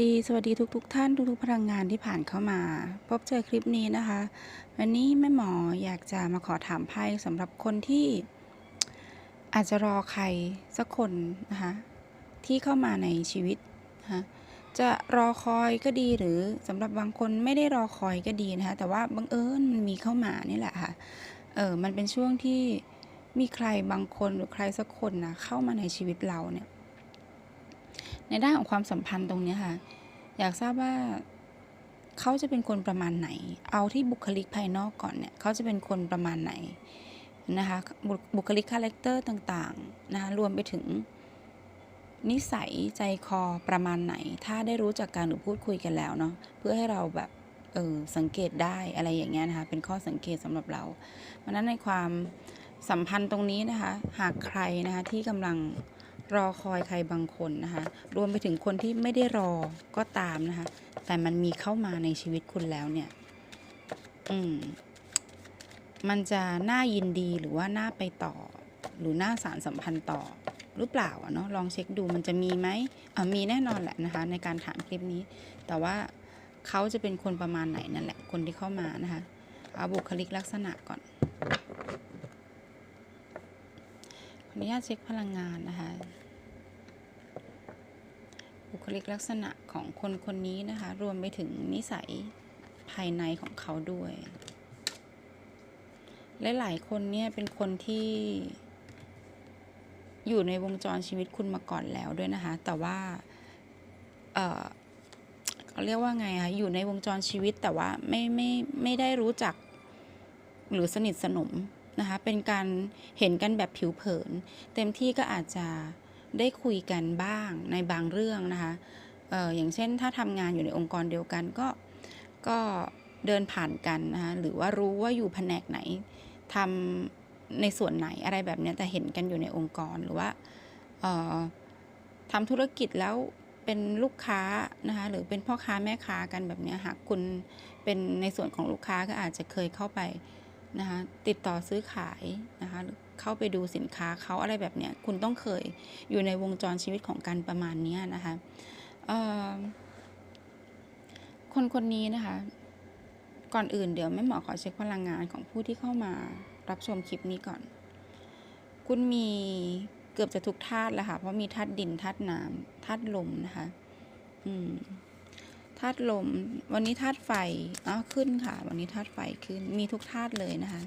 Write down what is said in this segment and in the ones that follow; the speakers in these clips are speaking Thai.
ดี สวัสดีทุกๆทท่านทุกๆ พลังงานที่ผ่านเข้ามา พบเจอคลิปนี้นะคะ วันนี้แม่หมออยากจะมาขอถามไพ่สำหรับคนที่อาจจะรอใครสักคนนะคะที่เข้ามาในชีวิตนะคะจะรอคอยก็ดีหรือสำหรับบางคนไม่ได้รอคอยก็ดีนะคะแต่ว่าบังเอิญมันมีเข้ามานี่แหละค่ะเออมันเป็นช่วงที่มีใครบางคนหรือใครสักคนนะเข้ามาในชีวิตเราเนี่ย ในด้านของความสัมพันธ์ตรงนี้ค่ะ อยากทราบว่าเขาจะเป็นคนประมาณไหน เอาที่บุคลิกภายนอกก่อนเนี่ยเขาจะเป็นคนประมาณไหนนะคะบุบุคลิกคาแรคเตอร์ต่างๆนะคะรวมไปถึง นิสัยใจคอประมาณไหน ถ้าได้รู้จักการหรือพูดคุยกันแล้วเนาะเพื่อให้เราแบบเออสังเกตได้อะไรอย่างเงี้ยนะคะเป็นข้อสังเกตสำหรับเราเพราะฉะนั้นในความสัมพันธ์ตรงนี้นะคะ หากใครนะคะที่กำลัง รอคอยใครบางคนนะคะ รวมไปถึงคนที่ไม่ได้รอก็ตามนะคะ แต่มันมีเข้ามาในชีวิตคุณแล้วเนี่ย อืม มันจะน่ายินดีหรือว่าน่าไปต่อ หรือน่าสารสัมพันธ์ต่อหรือเปล่าเนาะลองเช็คดูมันจะมีไหมอ่มีแน่นอนแหละนะคะ ในการถามคลิปนี้ แต่ว่าเขาจะเป็นคนประมาณไหนนั่นแหละ คนที่เข้ามานะคะ เอาบุคลิกลักษณะก่อน อนุญาตเช็คพลังงานนะคะ บุคลิกลักษณะของคนคนนี้นะคะ รวมไปถึงนิสัยภายในของเขาด้วยลหลายๆคนเนี่ยเป็นคนที่อยู่ในวงจรชีวิตคุณมาก่อนแล้วด้วยนะคะ แต่ว่าเออเขาเรียกว่าไงคะอยู่ในวงจรชีวิตแต่ว่าไม่ไม่ไม่ได้รู้จักหรือสนิทสนม นะคะเป็นการเห็นกันแบบผิวเผิน เต็มที่ก็อาจจะได้คุยกันบ้างในบางเรื่องนะคะอออย่างเช่นถ้าทำงานอยู่ในองค์กรเดียวกันก็ก็เดินผ่านกันนะคะหรือว่ารู้ว่าอยู่แผนกไหนทำในส่วนไหนอะไรแบบนี้แต่เห็นกันอยู่ในองค์กรหรือว่าออทำธุรกิจแล้วเป็นลูกค้านะคะหรือเป็นพ่อค้าแม่ค้ากันแบบนี้หากคุณเป็นในส่วนของลูกค้าก็อาจจะเคยเข้าไป นะคะติดต่อซื้อขายนะคะเข้าไปดูสินค้าเขาอะไรแบบเนี้ยคุณต้องเคยอยู่ในวงจรชีวิตของการประมาณนี้นะคะคนคนนี้นะคะ ก่อนอื่นเดี๋ยวแม่หมอขอเช็คพลังงานของผู้ที่เข้ามารับชมคลิปนี้ก่อน คุณมีเกือบจะทุกธาตุแล้วค่ะ เพราะมีธาตุดินธาตุน้ำธาตุลมนะคะ อืม ธาตุลม วันนี้ธาตุไฟอ๋อขึ้นค่ะ วันนี้ธาตุไฟขึ้น มีทุกธาตุเลยนะคะ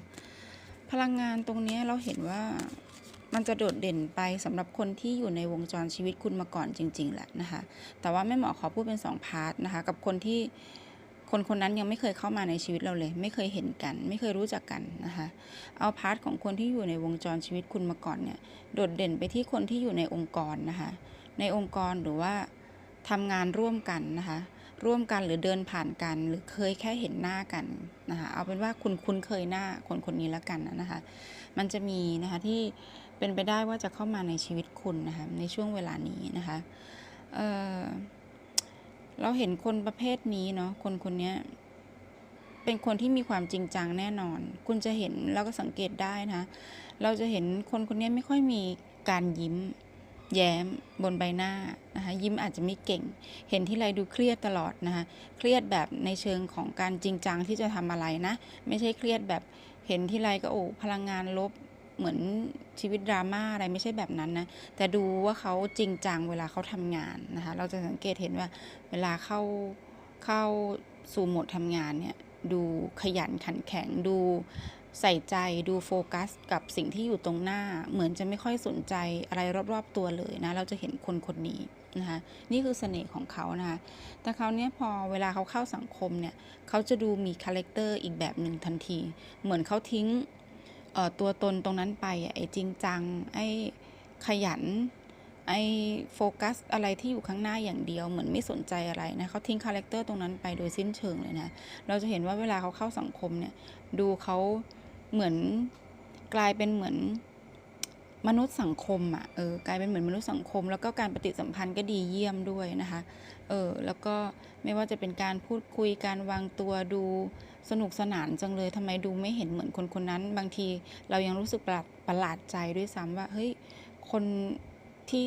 พลังงานตรงนี้เราเห็นว่ามันจะโดดเด่นไปสำหรับคนที่อยู่ในวงจรชีวิตคุณมาก่อนจริง ๆ แหละนะคะ แต่ว่าแม่หมอขอพูดเป็นสองพาร์ทนะคะ กับคนที่คนคนนั้นยังไม่เคยเข้ามาในชีวิตเราเลย ไม่เคยเห็นกัน ไม่เคยรู้จักกันนะคะ เอาพาร์ทของคนที่อยู่ในวงจรชีวิตคุณมาก่อนเนี่ย โดดเด่นไปที่คนที่อยู่ในองค์กรนะคะ ในองค์กรหรือว่าทำงานร่วมกันนะคะ ร่วมกันหรือเดินผ่านกัน หรือเคยแค่เห็นหน้ากันนะคะเอาเป็นว่าคุณคุ้นเคยหน้าคนคนนี้แล้วกันนะคะ มันจะมีนะคะที่เป็นไปได้ว่าจะเข้ามาในชีวิตคุณนะคะในช่วงเวลานี้นะคะเเราเห็นคนประเภทนี้เนาะคนคนนี้เป็นคนที่มีความจริงจังแน่นอน คุณจะเห็นแล้วก็สังเกตได้นะ เราจะเห็นคนคนนี้ไม่ค่อยมีการยิ้ม แย้มบนใบหน้านะคะยิ้มอาจจะไม่เก่ง เห็นที่ไรดูเครียดตลอดนะคะเครียดแบบในเชิงของการจริงจังที่จะทำอะไรนะ ไม่ใช่เครียดแบบเห็นที่ไรก็โอ้พลังงานลบเหมือนชีวิตดราม่าอะไรไม่ใช่แบบนั้นนะ แต่ดูว่าเขาจริงจังเวลาเขาทำงานนะคะเราจะสังเกตเห็นว่าเวลาเข้าเข้าสู่โหมดทำงานเนี่ยดูขยันขันแข็งดู ใส่ใจดูโฟกัส กับสิ่งที่อยู่ตรงหน้า เหมือนจะไม่ค่อยสนใจอะไรรอบๆตัวเลยนะ เราจะเห็นคนคนนี้นะคะนี่คือเสน่ห์ของเขานะคะแต่คราเนี้ยพอเวลาเขาเข้าสังคมเนี่ยเขาจะดูมีคาแรคเตอร์อีกแบบหนึ่งทันที เหมือนเขาทิ้งเอ่อตัวตนตรงนั้นไปไอ้จริงจังไอ้ขยันไอ้โฟกัสอะไรที่อยู่ข้างหน้าอย่างเดียวเหมือนไม่สนใจอะไรนะเขาทิ้งคาแรคเตอร์ตรงนั้นไปโดยสิ้นเชิงเลยนะเราจะเห็นว่าเวลาเขาเข้าสังคมเนี่ยดูเขา เหมือนกลายเป็นเหมือนมนุษย์สังคมอะเออกลายเป็นเหมือนมนุษย์สังคม แล้วก็การปฏิสัมพันธ์ก็ดีเยี่ยมด้วยนะคะเออแล้วก็ไม่ว่าจะเป็นการพูดคุยการวางตัวดูสนุกสนานจังเลยทำไมดูไม่เห็นเหมือนคนคนนั้น บางทีเรายังรู้สึกประหลาดประหลาดใจด้วยซ้ำว่าเฮ้ยคนที่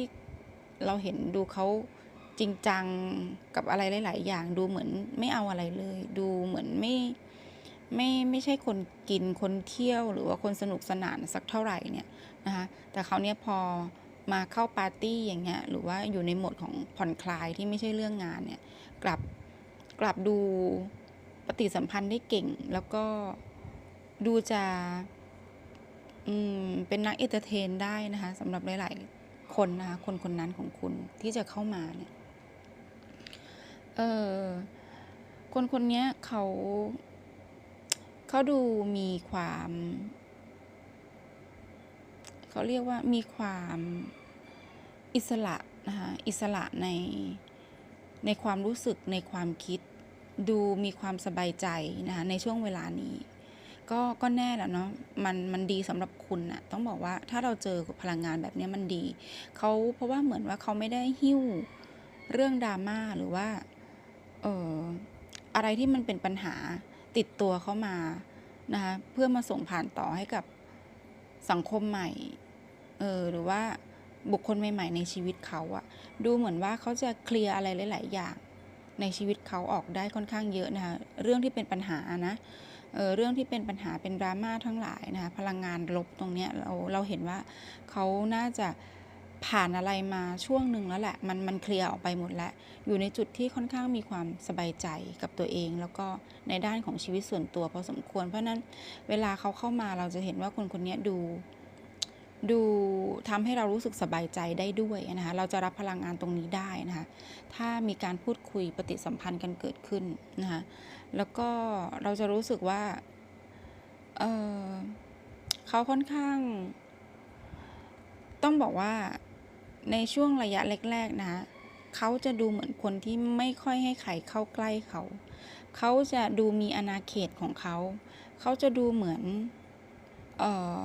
เราเห็นดูเขาจริงจังกับอะไรหลาย ๆ อย่างดูเหมือนไม่เอาอะไรเลย ดูเหมือนไม่ ไม่ไม่ใช่คนกินคนเที่ยวหรือว่าคนสนุกสนานสักเท่าไหร่เนี่ยนะคะแต่เขาเนี่ยพอมาเข้าปาร์ตี้อย่างเงี้ยหรือว่าอยู่ในโหมดของผ่อนคลายที่ไม่ใช่เรื่องงานเนี่ยกลับกลับดูปฏิสัมพันธ์ได้เก่ง แล้วก็ดูจะอืมเป็นนักเอเตอร์เทนได้นะคะสำหรับหลาย ๆ คนนะคะคนคนนั้นของคุณที่จะเข้ามาเนี่ยเออคนคนเนี้ยเขา เขาดูมีความ เขาเรียกว่ามีความอิสระนะคะอิสระในในความรู้สึกในความคิด ดูมีความสบายใจนะคะในช่วงเวลานี้ ก็ก็แน่แหละเนาะมันมันดีสำหรับคุณอะต้องบอกว่าถ้าเราเจอพลังงานแบบนี้มันดีเขาเพราะว่าเหมือนว่าเขาไม่ได้หิ้วเรื่องดราม่าหรือว่าเอ่ออะไรที่มันเป็นปัญหา ติดตัวเขามานะคะเพื่อมาส่งผ่านต่อให้กับสังคมใหม่เออหรือว่าบุคคลใหม่ๆในชีวิตเขาอะดูเหมือนว่าเขาจะเคลียร์อะไรหลาย ๆ อย่างในชีวิตเขาออกได้ค่อนข้างเยอะนะคะเรื่องที่เป็นปัญหานะเออเรื่องที่เป็นปัญหาเป็นดราม่าทั้งหลายนะคะพลังงานลบตรงเนี้ยเราเราเห็นว่าเขาน่าจะ ผ่านอะไรมาช่วงหนึ่งแล้วแหละ มันมันเคลียร์ออกไปหมดแล้ว อยู่ในจุดที่ค่อนข้างมีความสบายใจกับตัวเอง แล้วก็ในด้านของชีวิตส่วนตัวพอสมควร เพราะนั้นเวลาเขาเข้ามาเราจะเห็นว่าคนคนนี้ดูดูทำให้เรารู้สึกสบายใจได้ด้วยนะคะเราจะรับพลังงานตรงนี้ได้นะคะถ้ามีการพูดคุยปฏิสัมพันธ์กันเกิดขึ้นนะคะแล้วก็เราจะรู้สึกว่าเออเขาค่อนข้าง ต้องบอกว่า ในช่วงระยะแรก ๆ นะเขาจะดูเหมือนคนที่ไม่ค่อยให้ใครเข้าใกล้เขา เขาจะดูมีอาณาเขตของเขา เขาจะดูเหมือนเออ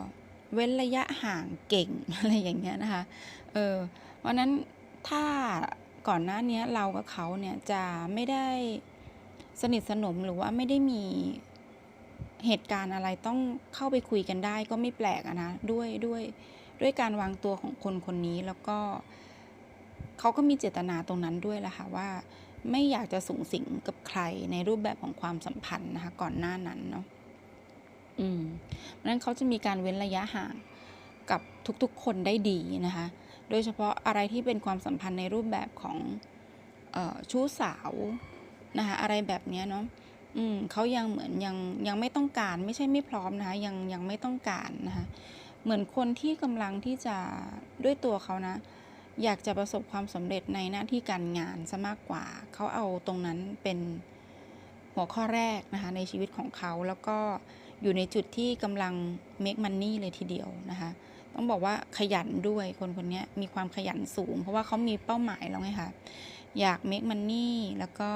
เว้นระยะห่างเก่งอะไรอย่างเงี้ยนะคะ เออ เพราะนั้นถ้าก่อนหน้านี้เรากับเขาเนี่ยจะไม่ได้สนิทสนมหรือว่าไม่ได้มีเหตุการณ์อะไรต้องเข้าไปคุยกันได้ก็ไม่แปลกนะด้วยด้วย ด้วยการวางตัวของคนคนนี้แล้วก็เขาก็มีเจตนาตรงนั้นด้วยแหละค่ะว่าไม่อยากจะสูงสิงกับใครในรูปแบบของความสัมพันธ์นะคะก่อนหน้านั้นเนาะอืมเพราะนั้นเขาจะมีการเว้นระยะห่างกับทุกๆคนได้ดีนะคะ โดยเฉพาะอะไรที่เป็นความสัมพันธ์ในรูปแบบของออชู้สาวนะคะอะไรแบบนี้เนาะอืมเขายังเหมือนยังยังไม่ต้องการไม่ใช่ไม่พร้อมนะคะยังยังไม่ต้องการนะคะ เหมือนคนที่กำลังที่จะด้วยตัวเขานะ อยากจะประสบความสำเร็จในหน้าที่การงานซะมากกว่า เขาเอาตรงนั้นเป็นหัวข้อแรกนะคะในชีวิตของเขาแล้วก็อยู่ในจุดที่กำลัง make money เลยทีเดียวนะคะต้องบอกว่าขยันด้วยคนคนนี้มีความขยันสูง เพราะว่าเขามีเป้าหมายแล้วไงคะอยาก make money แล้วก็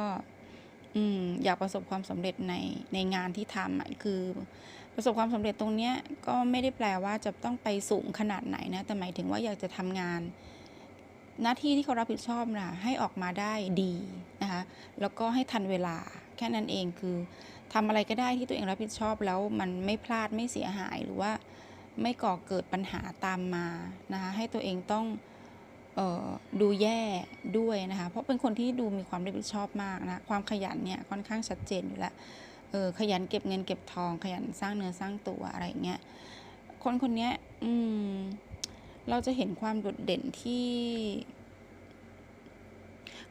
อือยากประสบความสำเร็จในในงานที่ทำคือ ประสบความสำเร็จตรงนี้ก็ไม่ได้แปลว่าจะต้องไปสูงขนาดไหนนะแต่หมายถึงว่าอยากจะทำงาน หน้าที่ที่เขารับผิดชอบนะให้ออกมาได้ดีนะคะแล้วก็ให้ทันเวลาแค่นั้นเองคือทำอะไรก็ได้ที่ตัวเองรับผิดชอบแล้วมันไม่พลาดไม่เสียหายหรือว่าไม่ก่อเกิดปัญหาตามมานะคะให้ตัวเองต้องออดูแย่ด้วยนะคะเพราะเป็นคนที่ดูมีความรับผิดชอบมากนะความขยันเนี่ยค่อนข้างชัดเจนอยู่แล้ว เออขยันเก็บเงินเก็บทอง ขยันสร้างเนื้อสร้างตัวอะไรเงี้ยคนคนนี้อืมเราจะเห็นความโดดเด่นที่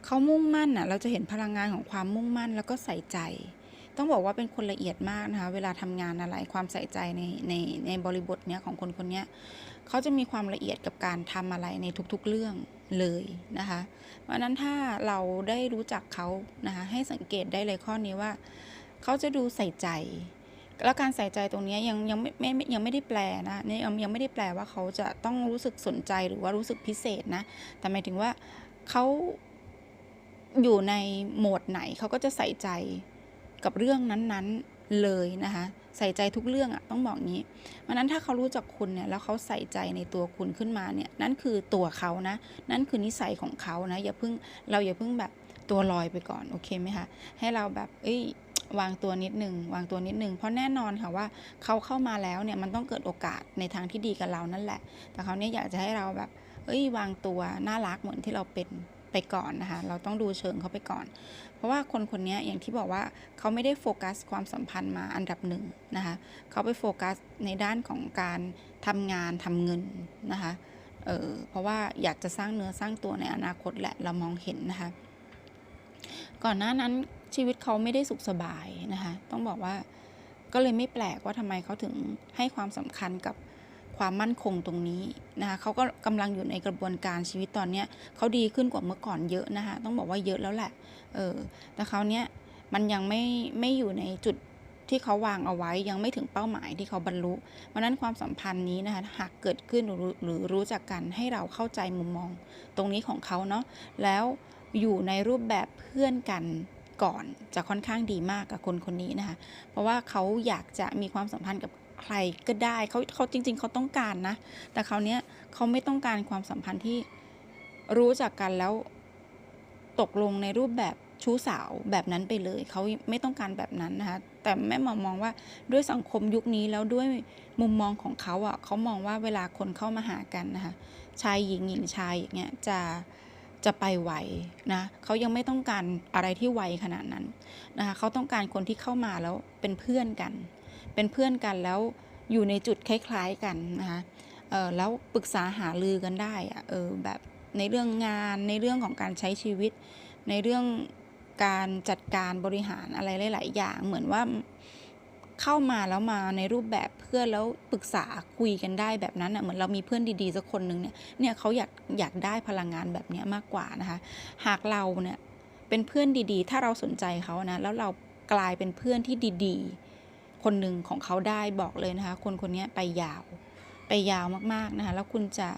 เขามุ่งมั่นอะ เราจะเห็นพลังงานของความมุ่งมั่นแล้วก็ใส่ใจ ต้องบอกว่าเป็นคนละเอียดมากนะคะ เวลาทำงานอะไรความใส่ใจในในในบริบทเนี้ยของคนคนนี้เขาจะมีความละเอียดกับการทำอะไรในทุกๆเรื่องเลยนะคะ เพราะฉะนั้นถ้าเราได้รู้จักเขานะคะให้สังเกตได้เลยข้อนี้ว่า เขาจะดูใส่ใจ แล้วการใส่ใจตรงนี้ยังยังไม่ไม่ยังไม่ได้แปลนะนี่ยังยังไม่ได้แปลว่าเขาจะต้องรู้สึกสนใจหรือว่ารู้สึกพิเศษนะ แต่หมายถึงว่าเขาอยู่ในโหมดไหนเขาก็จะใส่ใจกับเรื่องนั้นๆเลยนะคะ ใส่ใจทุกเรื่องอะ่ะต้องบอกงี้เพราะนั้นถ้าเขารู้จักคุณเนี่ยแล้วเขาใส่ใจในตัวคุณขึ้นมาเนี่ยนั่นคือตัวเขานะ นั่นคือนิสัยของเขานะอย่าเพิ่งเราอย่าเพิ่งแบบตัวลอยไปก่อนโอเคไหมคะให้เราแบบเอ้ย วางตัวนิดหนึ่งวางตัวนิดหนึ่งเพราะแน่นอนค่ะว่าเขาเข้ามาแล้วเนี่ยมันต้องเกิดโอกาสในทางที่ดีกับเรานั่นแหละ แต่เขาเนี่ยอยากจะให้เราแบบ เอ้ยวางตัวน่ารักเหมือนที่เราเป็นไปก่อนนะคะ เราต้องดูเชิงเขาไปก่อน เพราะว่าคนคนนี้อย่างที่บอกว่าเขาไม่ได้โฟกัสความสัมพันธ์มาอันดับหนึ่งนะคะเขาไปโฟกัสในด้านของการทำงานทำเงินนะคะเออเพราะว่าอยากจะสร้างเนื้อสร้างตัวในอนาคตแหละเรามองเห็นนะคะ ก่อนหน้านั้นชีวิตเขาไม่ได้สุขสบายนะคะ ต้องบอกว่าก็เลยไม่แปลกว่าทำไมเขาถึงให้ความสำคัญกับความมั่นคงตรงนี้นะคะเขาก็กำลังอยู่ในกระบวนการชีวิตตอนเนี้ยเขาดีขึ้นกว่าเมื่อก่อนเยอะนะคะต้องบอกว่าเยอะแล้วแหละเออแต่เขาเนี้ยมันยังไม่ไม่อยู่ในจุดที่เขาวางเอาไว้ยังไม่ถึงเป้าหมายที่เขาบรรลุเพราะฉะนั้นความสัมพันธ์นี้นะคะหากเกิดขึ้นหรือหรือรู้จักกันให้เราเข้าใจมุมมองตรงนี้ของเขาเนาะแล้ว อยู่ในรูปแบบเพื่อนกันก่อนจะค่อนข้างดีมากกับคนคนนี้นะคะ เพราะว่าเขาอยากจะมีความสัมพันธ์กับใครก็ได้เขาเขาจริง ๆ เขาต้องการนะ แต่คราวเนี้ยเขาไม่ต้องการความสัมพันธ์ที่รู้จักกันแล้วตกลงในรูปแบบชู้สาวแบบนั้นไปเลย เขาไม่ต้องการแบบนั้นนะคะ แต่แม่หมอมองว่าด้วยสังคมยุคนี้แล้วด้วยมุมมองของเขาอะเขามองว่าเวลาคนเข้ามาหากันนะคะ ชายหญิงหญิงชายอย่างเงี้ยจะ จะไปไวนะเขายังไม่ต้องการอะไรที่ไวขนาดนั้นนะคะเขาต้องการคนที่เข้ามาแล้วเป็นเพื่อนกัน เป็นเพื่อนกันแล้วอยู่ในจุดคล้ายๆกันนะคะเออแล้วปรึกษาหารือกันได้อะเออแบบในเรื่องงานในเรื่องของการใช้ชีวิต ในเรื่องการจัดการบริหารอะไรหลาย ๆ อย่างเหมือนว่า เข้ามาแล้วมาในรูปแบบเพื่อนแล้วปรึกษาคุยกันได้แบบนั้นอะเหมือนเรามีเพื่อนดีๆสักคนหนึ่งเนี่ยเนี่ยเขาอยากอยากได้พลังงานแบบนี้มากกว่านะคะ หากเราเนี่ยเป็นเพื่อนดีๆ ถ้าเราสนใจเขานะแล้วเรากลายเป็นเพื่อนที่ดีๆ คนหนึ่งของเขาได้บอกเลยนะคะ คนคนนี้ไปยาว ไปยาวมากๆนะคะแล้วคุณจะ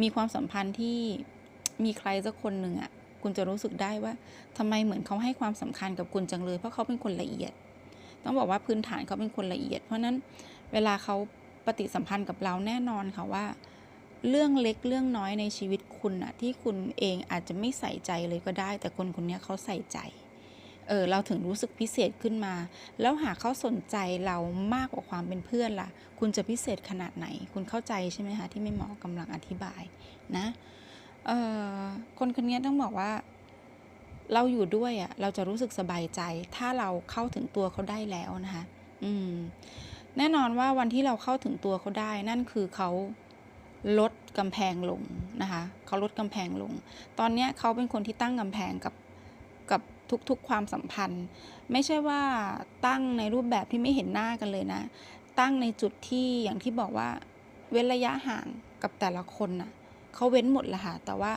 มีความสัมพันธ์ที่มีใครสักคนหนึ่งอะคุณจะรู้สึกได้ว่าทำไมเหมือนเขาให้ความสำคัญกับคุณจังเลย เพราะเขาเป็นคนละเอียด ต้องบอกว่าพื้นฐานเขาเป็นคนละเอียด เพราะนั้นเวลาเขาปฏิสัมพันธ์กับเราแน่นอนค่ะว่า เรื่องเล็กเรื่องน้อยในชีวิตคุณอะที่คุณเองอาจจะไม่ใส่ใจเลยก็ได้ แต่คนคนนี้เขาใส่ใจเออเราถึงรู้สึกพิเศษขึ้นมา แล้วหากเขาสนใจเรามากกว่าความเป็นเพื่อนล่ะ คุณจะพิเศษขนาดไหน คุณเข้าใจใช่ไหมคะที่ไม่หมอกำลังอธิบายนะเออคนคนนี้ต้องบอกว่า เราอยู่ด้วยอะเราจะรู้สึกสบายใจ ถ้าเราเข้าถึงตัวเขาได้แล้วนะคะอืมแน่นอนว่าวันที่เราเข้าถึงตัวเขาได้ นั่นคือเขาลดกำแพงลงนะคะเขาลดกำแพงลง ตอนนี้เขาเป็นคนที่ตั้งกำแพงกับกับทุกๆความสัมพันธ์ ไม่ใช่ว่าตั้งในรูปแบบที่ไม่เห็นหน้ากันเลยนะ ตั้งในจุดที่อย่างที่บอกว่า เว้นระยะห่างกับแต่ละคนน่ะเขาเว้นหมดละค่ะแต่ว่า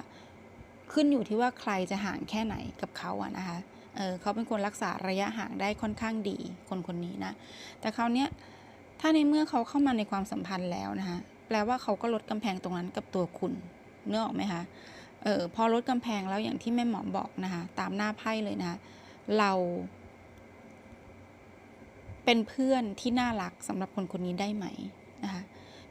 ขึ้นอยู่ที่ว่าใครจะห่างแค่ไหนกับเขาอะนะคะเออเขาเป็นคนรักษาระยะห่างได้ค่อนข้างดีคนคนนี้นะ แต่คราวเนี้ยถ้าในเมื่อเขาเข้ามาในความสัมพันธ์แล้วนะคะแปลว่าเขาก็ลดกำแพงตรงนั้นกับตัวคุณเนื้อออกไหมคะเออพอลดกำแพงแล้วอย่างที่แม่หมอบอกนะคะตามหน้าไพ่เลยนะคะเราเป็นเพื่อนที่น่ารักสำหรับคนคนนี้ได้ไหม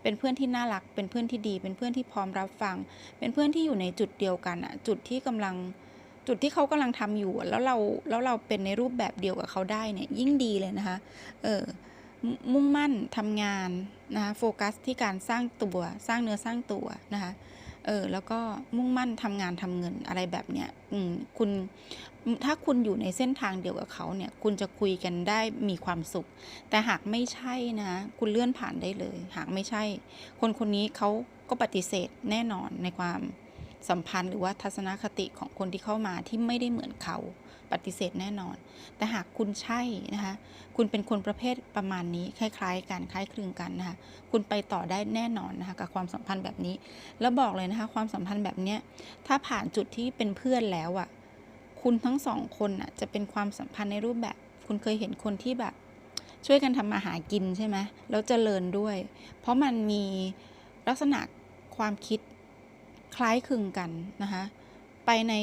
เป็นเพื่อนที่น่ารัก เป็นเพื่อนที่ดี เป็นเพื่อนที่พร้อมรับฟัง เป็นเพื่อนที่อยู่ในจุดเดียวกันอะจุดที่กำลังจุดที่เขากำลังทำอยู่ แล้วเราแล้วเราเป็นในรูปแบบเดียวกับเขาได้เนี่ยยิ่งดีเลยนะคะ เออมุ่งมั่นทำงานนะคะโฟกัสที่การสร้างตัว สร้างเนื้อสร้างตัวนะคะ เออแล้วก็มุ่งมั่นทำงานทำเงินอะไรแบบเนี้ยอืมคุณถ้าคุณอยู่ในเส้นทางเดียวกับเขาเนี่ย คุณจะคุยกันได้มีความสุข แต่หากไม่ใช่นะ คุณเลื่อนผ่านได้เลย หากไม่ใช่ คนคนนี้เขาก็ปฏิเสธแน่นอนในความสัมพันธ์หรือว่าทัศนคติของคนที่เข้ามาที่ไม่ได้เหมือนเขา ปฏิเสธแน่นอน แต่หากคุณใช่นะคะ คุณเป็นคนประเภทประมาณนี้คล้ายๆกันคล้ายคลึงกันนะคะ คุณไปต่อได้แน่นอนนะคะกับความสัมพันธ์แบบนี้ แล้วบอกเลยนะคะความสัมพันธ์แบบเนี้ยถ้าผ่านจุดที่เป็นเพื่อนแล้วอะ่ะคุณทั้งสองคนอะจะเป็นความสัมพันธ์ในรูปแบบ คุณเคยเห็นคนที่แบบ ช่วยกันทำมาหากินใช่ไหมแล้วเจริญด้วย เพราะมันมีลักษณะความคิดคล้ายคลึงกันนะคะ ไปใน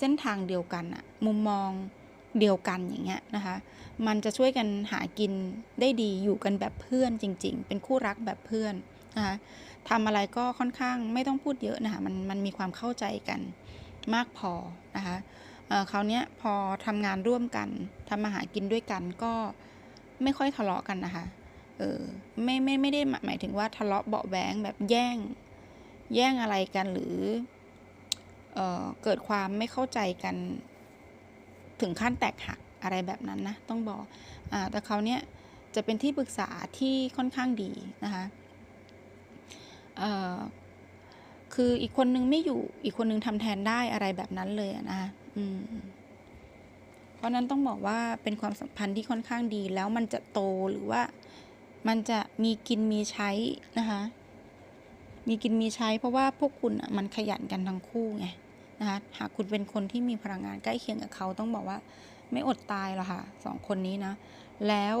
เส้นทางเดียวกันอะมุมมองเดียวกันอย่างเงี้ยนะคะ มันจะช่วยกันหากินได้ดีอยู่กันแบบเพื่อนจริง ๆ เป็นคู่รักแบบเพื่อนนะคะทำอะไรก็ค่อนข้างไม่ต้องพูดเยอะนะคะมันมันมีความเข้าใจกันมากพอนะคะเคราวนี้ยพอทำงานร่วมกันทำมาหากินด้วยกันก็ไม่ค่อยทะเลาะกันนะคะเออไม่ไม่ไม่ได้หมายถึงว่าทะเลาะเบาแหวงแบบแย่ง แย่งอะไรกันหรือ เเกิดความไม่เข้าใจกันถึงขั้นแตกหักอะไรแบบนั้นนะต้องบอกอแต่เขาเนี่ยจะเป็นที่ปรึกษาที่ค่อนข้างดีนะคะคืออีกคนนึงไม่อยู่อีกคนนึงทำแทนได้อะไรแบบนั้นเลยนะคะเพราะนั้นต้องบอกว่าเป็นความสัมพันธ์ที่ค่อนข้างดี แล้วมันจะโตหรือว่ามันจะมีกินมีใช้นะคะ มีกินมีใช้เพราะว่าพวกคุณอะมันขยันกันทั้งคู่ไงนะคะหากคุณเป็นคนที่มีพลังงานใกล้เคียงกับเขาต้องบอกว่า ไม่อดตายหรอกค่ะสองคนนี้นะ แล้ว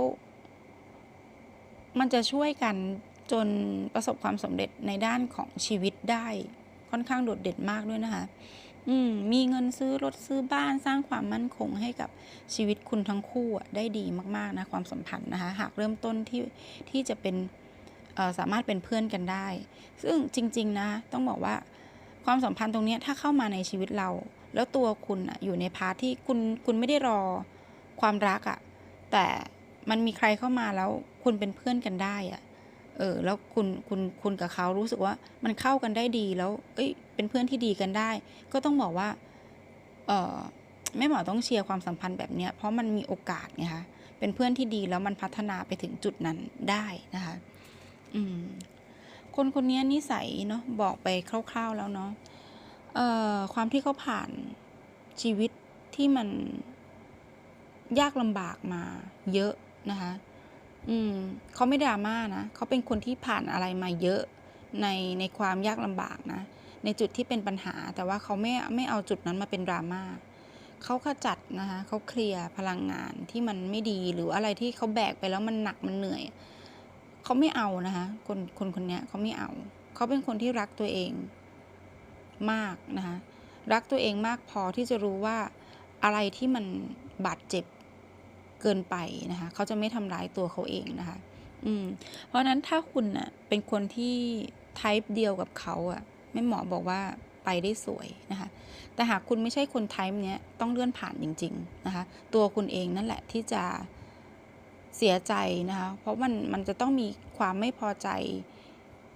มันจะช่วยกันจนประสบความสำเร็จในด้านของชีวิตได้ค่อนข้างโดดเด่นมากด้วยนะคะอืมมีเงินซื้อรถซื้อบ้านสร้างความมั่นคงให้กับชีวิตคุณทั้งคู่อะได้ดีมากๆนะความสัมพันธ์นะคะ หากเริ่มต้นที่ที่จะเป็น สามารถเป็นเพื่อนกันได้ ซึ่งจริง ๆ นะ ต้องบอกว่าความสัมพันธ์ตรงนี้ถ้าเข้ามาในชีวิตเรา แล้วตัวคุณอยู่ในพาร์ทที่คุณคุณไม่ได้รอความรักอะแต่มันมีใครเข้ามาแล้วคุณเป็นเพื่อนกันได้อะเออแล้วคุณคุณคุณกับเขารู้สึกว่ามันเข้ากันได้ดีแล้ว เอ้ย เป็นเพื่อนที่ดีกันได้ ก็ต้องบอกว่า เออแม่หมอต้องเชียร์ความสัมพันธ์แบบเนี้ยเพราะมันมีโอกาสไงคะเป็นเพื่อนที่ดีแล้วมันพัฒนาไปถึงจุดนั้นได้นะคะ อืม คนคนนี้นิสัยเนาะบอกไปคร่าวๆแล้วเนาะเอ่อความที่เขาผ่านชีวิตที่มันยากลำบากมาเยอะนะคะ อืมเขาไม่ดราม่านะเขาเป็นคนที่ผ่านอะไรมาเยอะในในความยากลำบากนะ ในจุดที่เป็นปัญหา แต่ว่าเขาไม่ไม่เอาจุดนั้นมาเป็นดราม่าเขาขจัดนะคะเขาเคลียร์พลังงานที่มันไม่ดีหรืออะไรที่เขาแบกไปแล้วมันหนักมันเหนื่อย เขาไม่เอานะคะคนคนคนนี้เขาไม่เอา เขาเป็นคนที่รักตัวเองมากนะคะรักตัวเองมากพอที่จะรู้ว่าอะไรที่มันบาดเจ็บเกินไปนะคะเขาจะไม่ทำร้ายตัวเขาเองนะคะ อืม เพราะนั้นถ้าคุณน่ะเป็นคนที่ไทป์เดียวกับเขาอะแม่หมอบอกว่าไปได้สวยนะคะ แต่หากคุณไม่ใช่คนไทป์เนี้ยต้องเลื่อนผ่านจริง ๆ นะคะ ตัวคุณเองนั่นแหละที่จะ เสียใจนะคะ เพราะมันมันจะต้องมีความไม่พอใจ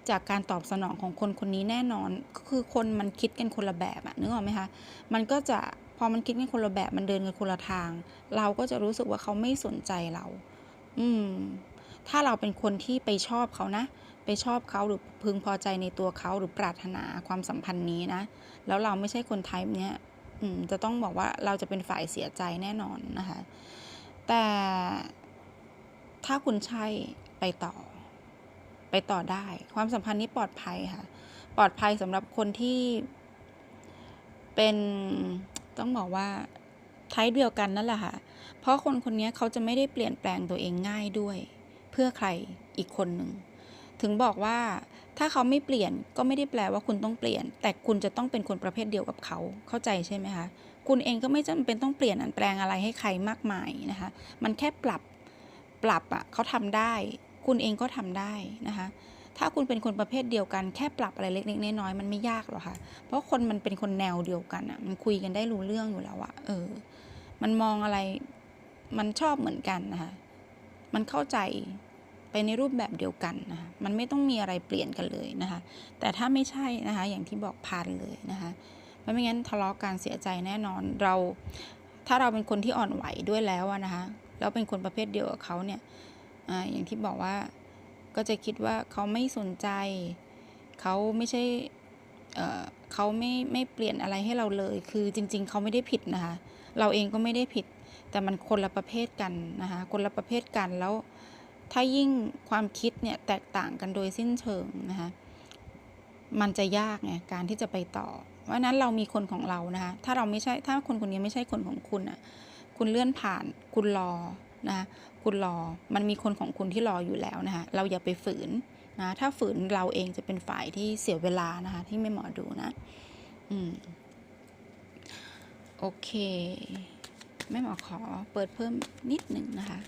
จากการตอบสนองของคนคนนี้แน่นอน ก็คือคนมันคิดกันคนละแบบอะนึกออกไหมคะ มันก็จะพอมันคิดกันคนละแบบมันเดินกันคนละทาง เราก็จะรู้สึกว่าเขาไม่สนใจเรา อืม ถ้าเราเป็นคนที่ไปชอบเขานะ ไปชอบเขาหรือพึงพอใจในตัวเขาหรือปรารถนาความสัมพันธ์นี้นะ แล้วเราไม่ใช่คนไทป์เนี้ยอืมจะต้องบอกว่าเราจะเป็นฝ่ายเสียใจแน่นอนนะคะ แต่ ถ้าคุณใช่ไปต่อ ไปต่อได้ ความสัมพันธ์นี้ปลอดภัยค่ะ ปลอดภัยสำหรับคนที่เป็นต้องบอกว่าไทป์เดียวกันนั่นแหละค่ะ เพราะคนคนนี้เขาจะไม่ได้เปลี่ยนแปลงตัวเองง่ายด้วย เพื่อใครอีกคนหนึ่ง ถึงบอกว่าถ้าเขาไม่เปลี่ยนก็ไม่ได้แปลว่าคุณต้องเปลี่ยน แต่คุณจะต้องเป็นคนประเภทเดียวกับเขาเข้าใจใช่ไหมคะ คุณเองก็ไม่จำเป็นต้องเปลี่ยนอันแปลงอะไรให้ใครมากมายนะคะ มันแค่ปรับ ปรับอะ่ะเขาทำได้ คุณเองก็ทำได้นะคะ ถ้าคุณเป็นคนประเภทเดียวกันแค่ปรับอะไรเล็กๆน้อยๆมันไม่ยากหรอกค่ะ เพราะคนมันเป็นคนแนวเดียวกันอะ่ะ มันคุยกันได้รู้เรื่องอยู่แล้วอะเออ มันมองอะไรมันชอบเหมือนกันนะคะ มันเข้าใจไปในรูปแบบเดียวกันนะคะมันไม่ต้องมีอะไรเปลี่ยนกันเลยนะคะ แต่ถ้าไม่ใช่นะคะ อย่างที่บอกพานเลยนะคะเพราะไม่งั้นทะเลาะการเสียใจแน่นอนเรา ถ้าเราเป็นคนที่อ่อนไหวด้วยแล้วนะคะ แล้วเป็นคนประเภทเดียวกับเขาเนี่ยออย่างที่บอกว่าก็จะคิดว่าเขาไม่สนใจ เขาไม่ใช่เเขาไม่ไม่เปลี่ยนอะไรให้เราเลย คือจริง ๆ เขาไม่ได้ผิดนะคะ เราเองก็ไม่ได้ผิด แต่มันคนละประเภทกันนะคะ คนละประเภทกันแล้วถ้ายิ่งความคิดเนี่ยแตกต่างกันโดยสิ้นเชิงนะคะ มันจะยากไงการที่จะไปต่อ เพราะนั้นเรามีคนของเรานะคะ ถ้าเราไม่ใช่ถ้าคนคนนี้ไม่ใช่คนของคุณอะ คุณเลื่อนผ่าน คุณรอนะคุณรอ มันมีคนของคุณที่รออยู่แล้วนะคะเราอย่าไปฝืนนะถ้าฝืนเราเองจะเป็นฝ่ายที่เสียเวลานะคะที่ไม่หมอดูนะอืมโอเคแม่หมอขอเปิดเพิ่มนิดหนึ่งนะคะ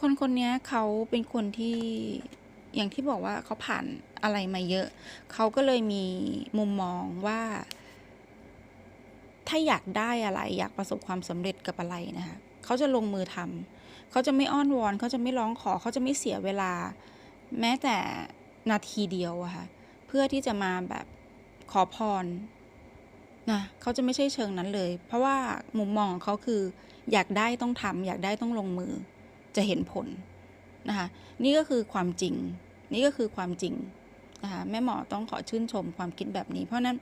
คนคนนี้เขาเป็นคนที่อย่างที่บอกว่าเขาผ่าน อะไรมาเยอะ เขาก็เลยมีมุมมองว่า ถ้าอยากได้อะไร อยากประสบความสำเร็จกับอะไรนะคะเขาจะลงมือทเขาจะไม่อ้อนวอน เขาจะไม่ร้องขอ เขาจะไม่เสียเวลา แม้แต่นาทีเดียวอะค่ะเพื่อที่จะมาแบบขอพรนะเขาจะไม่ใช่เชิงนั้นเลย เพราะว่ามุมมองของเขาคือ อยากได้ต้องทำอยากได้ต้องลงมือจะเห็นผลนะคะนี่ก็คือความจริง นี่ก็คือความจริง นะคะแม่หมอต้องขอชื่นชมความคิดแบบนี้ เพราะนั้น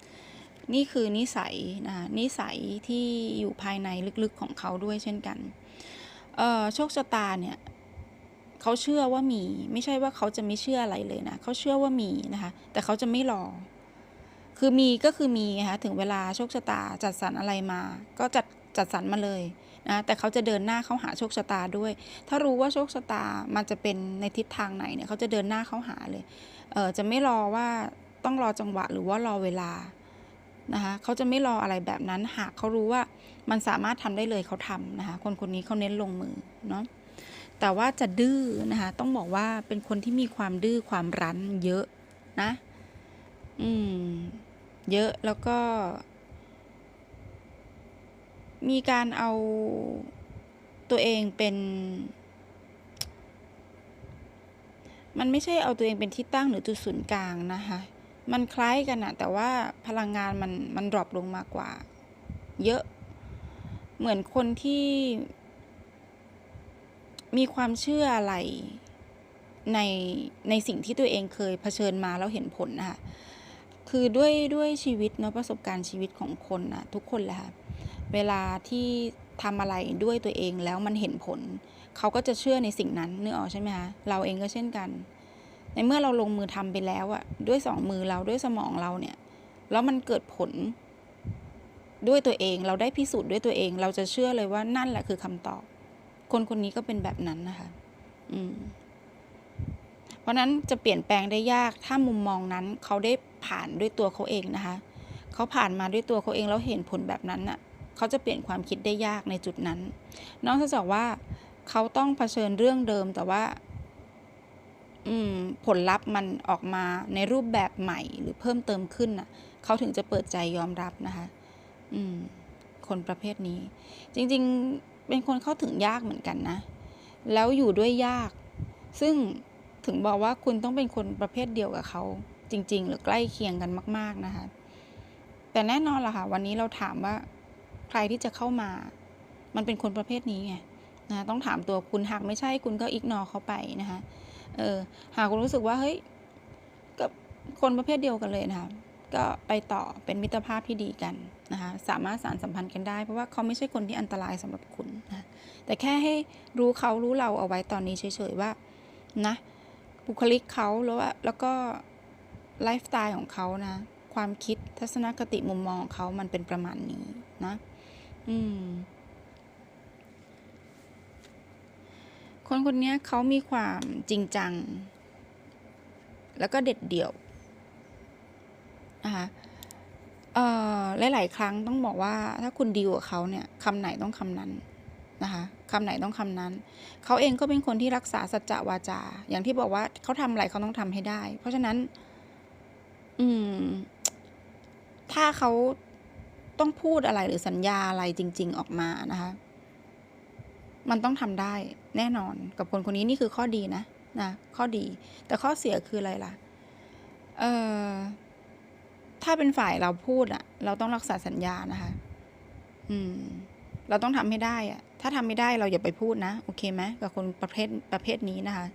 นี่คือนิสัยนะคะนิสัยที่อยู่ภายในลึกๆของเขาด้วยเช่นกันโชคชะตาเนี่ยเขาเชื่อว่ามี ไม่ใช่ว่าเขาจะไม่เชื่ออะไรเลยนะเขาเชื่อว่ามีนะคะ แต่เขาจะไม่รอ คือมีก็คือมีนะคะถึงเวลาโชคชะตาจัดสรรอะไรมา ก็จัดจัดสรรมาเลย นะแต่เขาจะเดินหน้าเข้าหาโชคชะตาด้วย ถ้ารู้ว่าโชคชะตามันจะเป็นในทิศทางไหนเนี่ยเขาจะเดินหน้าเข้าหาเลยเออจะไม่รอว่าต้องรอจังหวะหรือว่ารอเวลานะคะเขาจะไม่รออะไรแบบนั้นหากเขารู้ว่ามันสามารถทำได้เลยเขาทำนะคะคนคนนี้เขาเน้นลงมือเนาะแต่ว่าจะดื้อนะคะต้องบอกว่าเป็นคนที่มีความดื้อความรั้นเยอะนะ อืม เยอะแล้วก็ มีการเอาตัวเองเป็น มันไม่ใช่เอาตัวเองเป็นที่ตั้งหรือจุดศูนย์กลางนะคะ มันคล้ายกันอะแต่ว่าพลังงานมันมันดรอปลงมากกว่า เยอะ เหมือนคนที่มีความเชื่ออะไรในในสิ่งที่ตัวเองเคยเผชิญมาแล้วเห็นผลนะคะคือด้วยด้วยชีวิตเนาะประสบการณ์ชีวิตของคนนะทุกคนแหละค่ะ เวลาที่ทำอะไรด้วยตัวเองแล้วมันเห็นผล เขาก็จะเชื่อในสิ่งนั้นนึกออกใช่ไหมคะเราเองก็เช่นกัน ในเมื่อเราลงมือทำไปแล้วอะด้วยสองมือเราด้วยสมองเราเนี่ย แล้วมันเกิดผลด้วยตัวเองเราได้พิสูจน์ด้วยตัวเอง เราจะเชื่อเลยว่านั่นแหละคือคำตอบ คนคนนี้ก็เป็นแบบนั้นนะคะ อืม เพราะนั้นจะเปลี่ยนแปลงได้ยากถ้ามุมมองนั้น เขาได้ผ่านด้วยตัวเขาเองนะคะ เขาผ่านมาด้วยตัวเขาเองแล้วเห็นผลแบบนั้นน่ะ เขาจะเปลี่ยนความคิดได้ยากในจุดนั้นน้องจะบอกว่าเขาต้องเผชิญเรื่องเดิมแต่ว่าผลลัพธ์มันออกมาในรูปแบบใหม่หรือเพิ่มเติมขึ้นน่ะเขาถึงจะเปิดใจยอมรับนะคะอืมคนประเภทนี้ จริงๆเป็นคนเข้าถึงยากเหมือนกันนะ แล้วอยู่ด้วยยาก ซึ่งถึงบอกว่าคุณต้องเป็นคนประเภทเดียวกับเขาจริง ๆ หรือใกล้เคียงกันมาก ๆนะคะ แต่แน่นอนล่ะค่ะ วันนี้เราถามว่า ใครที่จะเข้ามา มันเป็นคนประเภทนี้ไงนะต้องถามตัวคุณหากไม่ใช่คุณก็อิกนอเขาไปนะคะเออหากคุณรู้สึกว่าเฮ้ยกับคนประเภทเดียวกันเลยนะคะก็ไปต่อเป็นมิตรภาพที่ดีกันนะคะสามารถสานสัมพันธ์กันได้ เพราะว่าเขาไม่ใช่คนที่อันตรายสำหรับคุณนะแต่แค่ให้รู้เขารู้เราเอาไว้ตอนนี้เฉยๆว่านะบุคลิกเขาแล้วว่าแล้วก็ไลฟ์สไตล์ของเขานะความคิดทัศนคติมุมมองของเขามันเป็นประมาณนี้นะ อืม คนคนนี้เขามีความจริงจัง แล้วก็เด็ดเดี่ยวนะคะเอ่อหลาย ๆ ครั้งต้องบอกว่า ถ้าคุณดีลกับเขาเนี่ยคำไหนต้องคำนั้นนะคะคำไหนต้องคำนั้น เขาเองก็เป็นคนที่รักษาสัจจะวาจา อย่างที่บอกว่าเขาทำอะไรเขาต้องทำให้ได้ เพราะฉะนั้น อืม ถ้าเขา ต้องพูดอะไรหรือสัญญาอะไรจริง ๆ ออกมานะคะ มันต้องทำได้แน่นอนกับคนคนนี้นี่คือข้อดีนะนะข้อดี แต่ข้อเสียคืออะไรล่ะ เออถ้าเป็นฝ่ายเราพูดอะเราต้องรักษาสัญญานะคะ อืม เราต้องทำให้ได้อะถ้าทำไม่ได้เราอย่าไปพูดนะโอเคไหมกับคนประเภทประเภทนี้นะคะ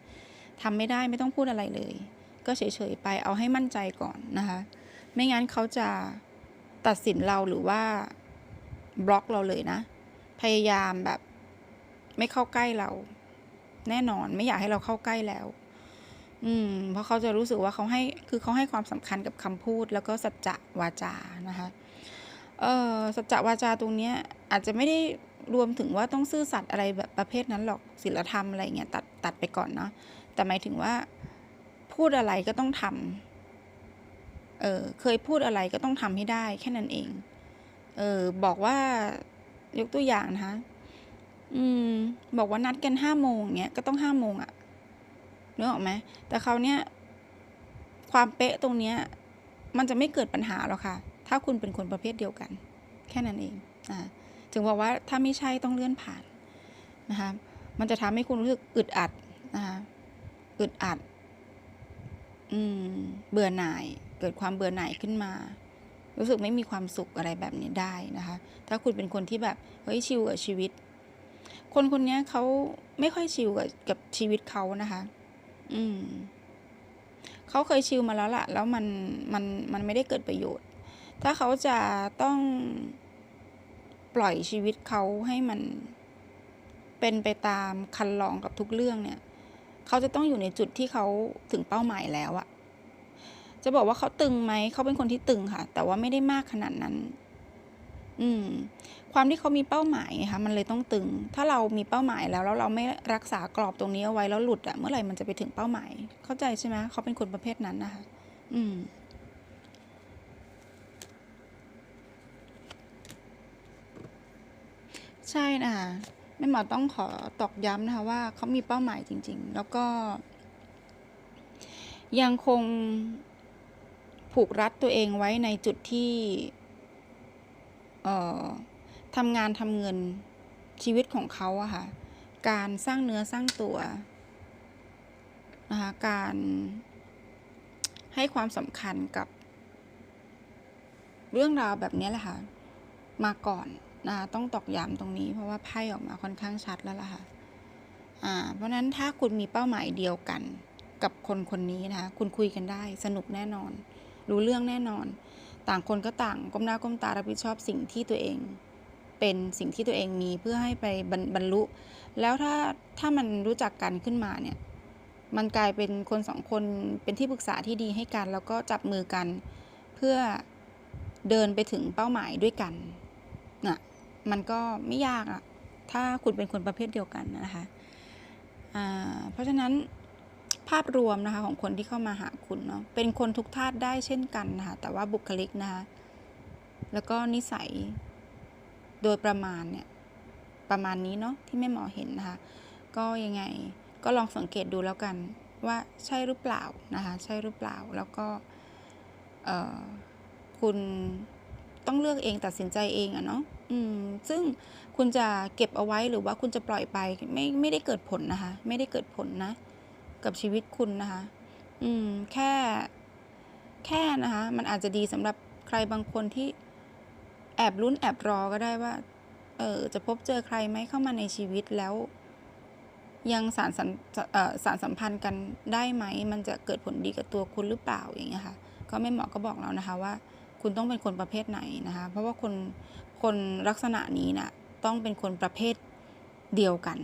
ทำไม่ได้ไม่ต้องพูดอะไรเลย ก็เฉยๆไปเอาให้มั่นใจก่อนนะคะ ไม่งั้นเขาจะ ตัดสินเราหรือว่าบล็อกเราเลยนะ พยายามแบบ ไม่เข้าใกล้เรา แน่นอนไม่อยากให้เราเข้าใกล้แล้ว อืม เพราะเขาจะรู้สึกว่าเขาให้คือเขาให้ความสำคัญกับคำพูด แล้วก็สัจจะวาจานะคะเออสัจจะวาจาตรงเนี้ย อาจจะไม่ได้รวมถึงว่าต้องซื่อสัตย์อะไรแบบประเภทนั้นหรอกศีลธรรมอะไรเงี้ยตัดตัดไปก่อนเนาะแต่หมายถึงว่า พูดอะไรก็ต้องทำ เออเคยพูดอะไรก็ต้องทำให้ได้แค่นั้นเอง เออบอกว่ายกตัวอย่างนะคะ อืม บอกว่านัดกันห้าโมงเงี้ยก็ต้องห้าโมงอะนึกออกไหมแต่เขาเนี้ยความเป๊ะตรงเนี้ย มันจะไม่เกิดปัญหาหรอกค่ะ ถ้าคุณเป็นคนประเภทเดียวกัน แค่นั้นเอง อ่า ถึงบอกว่าถ้าไม่ใช่ต้องเลื่อนผ่านนะคะ มันจะทำให้คุณรู้สึกอึดอัดนะคะ อึดอัด อืม เบื่อหน่าย เกิดความเบื่อหน่ายขึ้นมา รู้สึกไม่มีความสุขอะไรแบบนี้ได้นะคะ ถ้าคุณเป็นคนที่แบบเฮ้ยชิลกับชีวิต คนคนนี้เขาไม่ค่อยชิลกับกับชีวิตเขานะคะ อืมเขาเคยชิลมาแล้วล่ะ แล้วมันมันมันไม่ได้เกิดประโยชน์ ถ้าเขาจะต้องปล่อยชีวิตเขาให้มันเป็นไปตามคันลองกับทุกเรื่องเนี่ย เขาจะต้องอยู่ในจุดที่เขาถึงเป้าหมายแล้วอะ จะบอกว่าเขาตึงไหมเขาเป็นคนที่ตึงค่ะ แต่ว่าไม่ได้มากขนาดนั้น อืม ความที่เขามีเป้าหมายไงคะมันเลยต้องตึง ถ้าเรามีเป้าหมายแล้วแล้วเราไม่รักษากรอบตรงนี้เอาไว้แล้วหลุดอะเมื่อไหร่มันจะไปถึงเป้าหมาย เข้าใจใช่ไหมเขาเป็นคนประเภทนั้นนะคะ อืมใช่นะคะแม่หมอต้องขอตอกย้ำนะคะว่าเขามีเป้าหมายจริง ๆ แล้วก็ ยังคง ผูกรัดตัวเองไว้ในจุดที่เอ่อทำงานทำเงินชีวิตของเขาอะค่ะ การสร้างเนื้อสร้างตัวนะคะการให้ความสำคัญกับเรื่องราวแบบนี้แหละค่ะ มาก่อนนะคะต้องตอกย้ำตรงนี้เพราะว่าไพ่ออกมาค่อนข้างชัดแล้วล่ะค่ะอ่าเพราะนั้นถ้าคุณมีเป้าหมายเดียวกันกับคนคนนี้นะคะ คุณคุยกันได้สนุกแน่นอน รู้เรื่องแน่นอน ต่างคนก็ต่างก้มหน้าก้มตารับผิดชอบสิ่งที่ตัวเอง เป็นสิ่งที่ตัวเองมีเพื่อให้ไปบรรบรรลุ แล้วถ้าถ้ามันรู้จักกันขึ้นมาเนี่ยมันกลายเป็นคนสองคนเป็นที่ปรึกษาที่ดีให้กัน แล้วก็จับมือกันเพื่อเดินไปถึงเป้าหมายด้วยกันน่ะมันก็ไม่ยากอะถ้าคุณเป็นคนประเภทเดียวกันนะคะอ่าเพราะฉะนั้น ภาพรวมนะคะของคนที่เข้ามาหาคุณเนาะเป็นคนทุกธาตุได้เช่นกันนะคะแต่ว่าบุคลิกนะคะแล้วก็นิสัยโดยประมาณเนี่ยประมาณนี้เนาะที่แม่หมอเห็นนะคะ ก็ยังไงก็ลองสังเกตดูแล้วกันว่าใช่หรือเปล่านะคะ ใช่หรือเปล่าแล้วก็คุณต้องเลือกเองตัดสินใจเองอะเนาะอืมซึ่งคุณจะเก็บเอาไว้หรือว่าคุณจะปล่อยไปไม่ไม่ได้เกิดผลนะคะ ไม่ได้เกิดผลนะ กับชีวิตคุณนะคะ อืม แค่ แค่นะคะ มันอาจจะดีสำหรับใครบางคนที่แอบลุ้นแอบรอก็ได้ว่า เออ จะพบเจอใครไหมเข้ามาในชีวิตแล้ว ยังสารสัมสารสัมพันธ์กันได้ไหม มันจะเกิดผลดีกับตัวคุณหรือเปล่าอย่างเงี้ยค่ะ ก็แม่เหมอก็บอกแล้วนะคะว่า คุณต้องเป็นคนประเภทไหนนะคะ เพราะว่าคนคนลักษณะนี้น่ะ ต้องเป็นคนประเภทเดียวกัน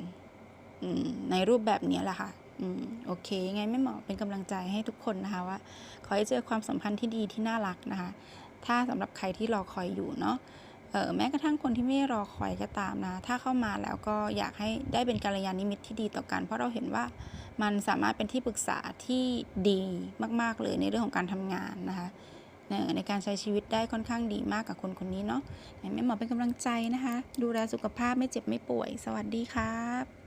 ในรูปแบบนี้แหละค่ะ อืมโอเคยังไงแม่เหมอเป็นกำลังใจให้ทุกคนนะคะว่า ขอให้เจอความสัมพันธ์ที่ดีที่น่ารักนะคะ ถ้าสำหรับใครที่รอคอยอยู่เนาะเออแม้กระทั่งคนที่ไม่รอคอยก็ตามนะ ถ้าเข้ามาแล้วก็อยากให้ได้เป็นกัลยาณมิตรที่ดีต่อกัน เพราะเราเห็นว่ามันสามารถเป็นที่ปรึกษาที่ดีมากๆเลยในเรื่องของการทำงานนะคะในการใช้ชีวิตได้ค่อนข้างดีมากกับคนคนนี้เนาะแม่หมอเป็นกำลังใจนะคะ ดูแลสุขภาพไม่เจ็บไม่ป่วย สวัสดีครับ